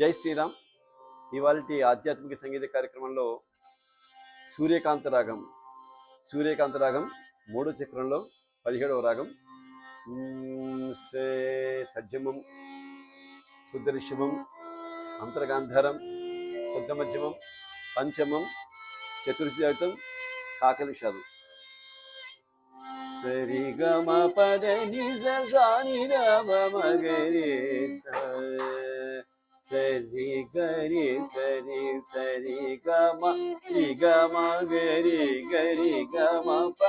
జై శ్రీరామ్. ఇవాళ ఆధ్యాత్మిక సంగీత కార్యక్రమంలో సూర్యకాంత రాగం సూర్యకాంత రాగం మూడో చక్రంలో పదిహేడవ రాగం. సే సజ్జమం శుద్ధ అంతర్గాంధారం శుద్ధ మధ్యమం పంచమం చతుర్థం కాకనిషాదు సరి గమ పద నిజ సాని రమ మగరి స సరి గరి సరి సరి గమ రి గమ గరి గరి గమ ప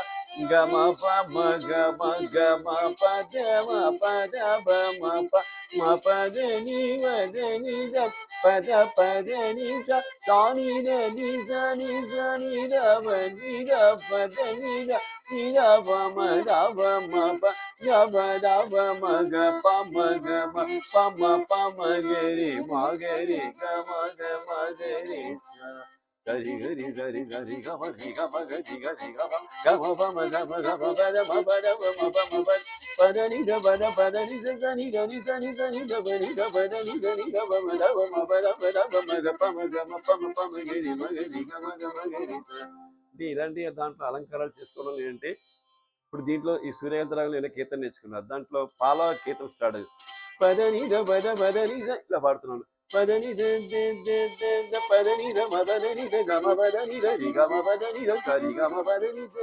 గమ ప మ గమ గమ పద మ పద బ మ ప మ పద ని వద ని ద పద పద ని స సాని ద ని స ని స ని ద వ ని ద పద ని ద ని ద ప మ ద ప మ ప ద ప ద ప మ గ ప మ గ మ ప మ ప మ గ రి మ గ రి గ మ గ మ గ రి స సరి గరి సరి సరి గ మ రి గ మ గ రి గ రి గ మ గ మ ప మ గ మ గ మ ద పద ద ద ద ద ద గ మ మ గ మ గ మ అంటే ఇలాంటి దాంట్లో అలంకారాలు చేసుకోవడం ఏంటంటే ఇప్పుడు దీంట్లో ఈ సూర్యకాంత నేను కీర్తన నేర్చుకున్నారు దాంట్లో పాల కీర్తన స్టార్ట్ పదని ద పద పదని ఇలా పాడుతున్నాను. పదని పదని ద పదని ద గమ పదని ద గమ పదని ద సరి గమ పదని ద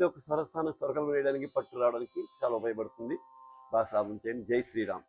అంటే ఒక స్వరస్థానం స్వర్గం వేయడానికి పట్టు రావడానికి చాలా ఉపయోగపడుతుంది. బాగా సాధన చేయండి. జై శ్రీరామ్.